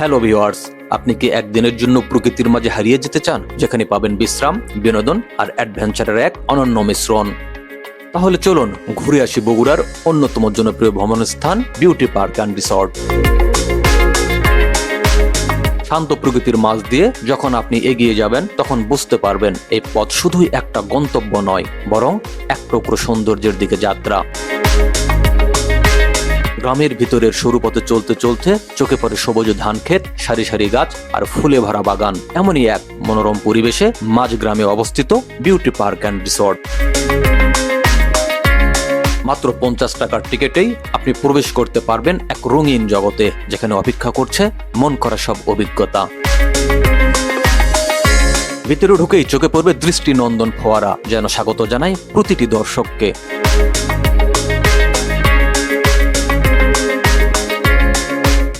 Hello viewers আপনি কি একদিনের জন্য প্রকৃতির মাঝে হারিয়ে যেতে চান? যেখানে পাবেন বিশ্রাম, বিনোদন আর অ্যাডভেঞ্চারের এক অনন্য মিশ্রণ। তাহলে চলুন ঘুরে আসি বগুড়ার অন্যতম জনপ্রিয় ভ্রমণ স্থান বিউটি পার্ক অ্যান্ড রিসর্ট শান্ত প্রকৃতির মাঝ দিয়ে যখন আপনি এগিয়ে যাবেন, তখন বুঝতে পারবেন এই পথ শুধুই একটা গন্তব্য নয়, বরং এক প্রকৃত সৌন্দর্যের দিকে যাত্রা। গ্রামের ভিতরের সরু পথে চলতে চলতে চোখে পড়ে সবুজ ধান ক্ষেত, সারি সারি গাছ আর ফুলে ভরা বাগান। এমনই এক মনোরম পরিবেশে মাঝ গ্রামে অবস্থিত বিউটি পার্ক অ্যান্ড রিসর্ট। মাত্র পঞ্চাশ টাকার টিকিটেই আপনি প্রবেশ করতে পারবেন এক রঙিন জগতে, যেখানে অপেক্ষা করছে মন করা সব অভিজ্ঞতা। ভিতরে ঢুকেই চোখে পড়বে দৃষ্টিনন্দন ফোয়ারা, যেন স্বাগত জানায় প্রতিটি দর্শককে।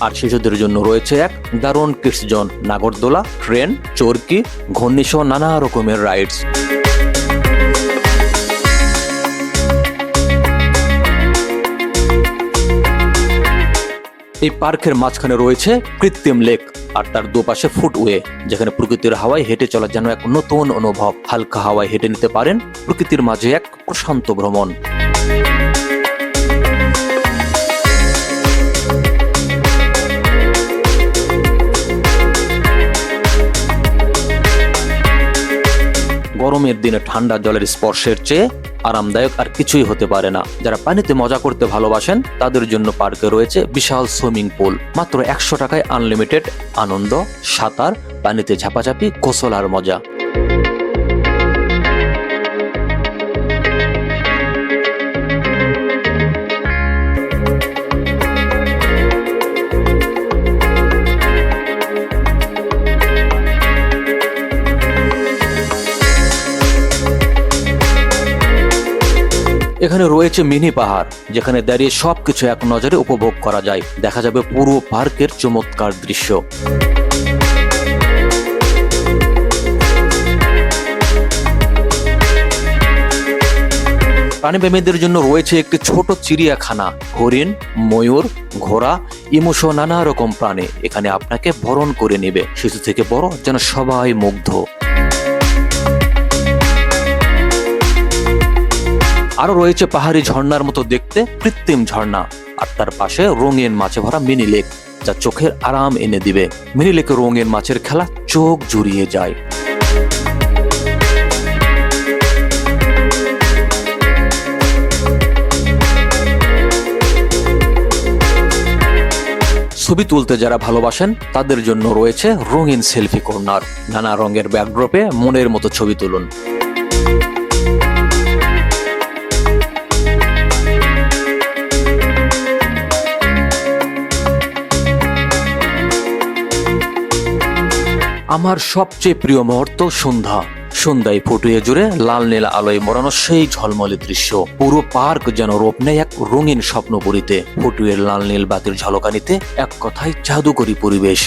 আর শিশুদের জন্য রয়েছে এক দারুণ কিডস নাগরদোলা, ট্রেন, চরকি ঘূর্ণিসহ নানা রকমের রাইডস এই পার্কের মাঝখানে রয়েছে কৃত্রিম লেক আর তার দুপাশে ফুটওয়ে যেখানে প্রকৃতির হাওয়ায় হেঁটে চলার যেন এক নতুন অনুভব। হালকা হাওয়ায় হেঁটে নিতে পারেন প্রকৃতির মাঝে এক প্রশান্ত ভ্রমণ। গরমের দিনে ঠান্ডা জলের স্পর্শের চেয়ে আরামদায়ক আর কিছুই হতে পারে না। যারা পানিতে মজা করতে ভালোবাসেন, তাদের জন্য পার্কে রয়েছে বিশাল সুইমিং পুল। মাত্র একশো টাকায় আনলিমিটেড আনন্দ, সাঁতার, পানিতে ঝাপাঝাপি, গোসল আর মজা। এখানে রয়েছে মিনি পাহাড়, যেখানে দাঁড়িয়ে সবকিছু এক নজরে উপভোগ করা যায়। দেখা যাবে পুরো পার্কের চমৎকার দৃশ্য। প্রাণীপ্রেমীদের জন্য রয়েছে একটি ছোট চিড়িয়াখানা, হরিণ, ময়ূর, ঘোড়া ইমুষ নানা রকম প্রাণী। এখানে আপনাকে বরণ করে নেবে। শিশু থেকে বড় যেন সবাই মুগ্ধ। আরও রয়েছে পাহাড়ি ঝর্ণার মতো দেখতে, কৃত্রিম ঝর্ণা। আর তার পাশে রঙিন মাছে ভরা মিনি লেক, যা চোখের আরাম এনে দিবে। মিনি লেকে রঙিন মাছের খেলা চোখ জুড়িয়ে যায়। ছবি তুলতে যারা ভালোবাসেন, তাদের জন্য রয়েছে রঙিন সেলফি কর্নার। নানা রঙের ব্যাকড্রপে মনের মতো ছবি তুলুন। আমার সবচেয়ে প্রিয় মুহূর্ত সন্ধ্যা। সন্ধ্যায় ফুটুয়ে জুড়ে লাল নীল আলোয় মরানো সেই ঝলমলে দৃশ্য। পুরো পার্ক যেন রূপ নেয় এক রঙিন স্বপ্নপুরীতে। ফুটুয়ের লাল নীল বাতির ঝলকানিতে এক কথায় জাদুকরী পরিবেশ।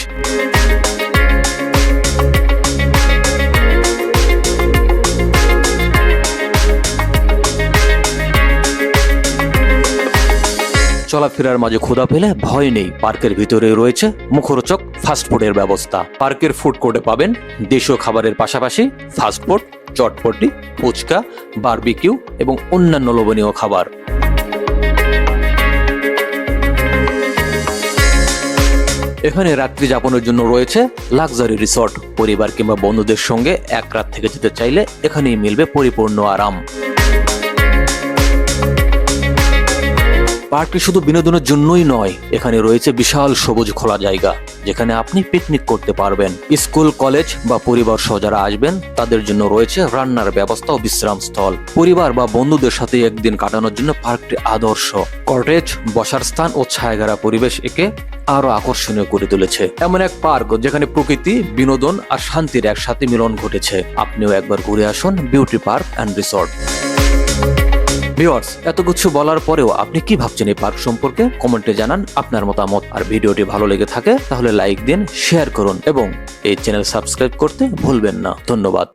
চলাফেরার মাঝে ক্ষুধা পেলে ভয় নেই। পার্কের ভিতরে রয়েছে মুখরোচক ফাস্টফুডের ব্যবস্থা। পার্কের ফুড কোর্টে পাবেন দেশীয় খাবারের পাশাপাশি ফাস্টফুড চটপটি, ফুচকা বারবিকিউ এবং অন্যান্য লোভনীয় খাবার। এখানে রাত্রি যাপনের জন্য রয়েছে লাক্সারি রিসর্ট পরিবার কিংবা বন্ধুদের সঙ্গে এক রাত থেকে যেতে চাইলে এখানেই মিলবে পরিপূর্ণ আরাম। পার্কটি শুধু বিনোদনের জন্যই নয়, এখানে রয়েছে বিশাল সবুজ খোলা জায়গা, যেখানে আপনি পিকনিক করতে পারবেন। স্কুল, কলেজ বা পরিবার সহ যারা আসবেন, তাদের জন্য রয়েছে রান্নার ব্যবস্থা ও বিশ্রাম স্থল। পরিবার বা বন্ধুদের সাথে একদিন কাটানোর জন্য পার্কটি আদর্শ। কটেজ, বসার স্থান ও ছায়াঘেরা পরিবেশ একে আরও আকর্ষণীয় করে তুলেছে। এমন এক পার্ক যেখানে প্রকৃতি, বিনোদন আর শান্তির একসাথে মিলন ঘটেছে। আপনিও একবার ঘুরে আসুন beauty park and resort. Viewers এত কিছু বলার পরেও আপনি কি ভাবছেন এই পার্ক সম্পর্কে? কমেন্টে জানান আপনার মতামত। আর ভিডিওটি ভালো লেগে থাকে, তাহলে লাইক দিন শেয়ার করুন এবং এই চ্যানেল সাবস্ক্রাইব করতে ভুলবেন না। ধন্যবাদ।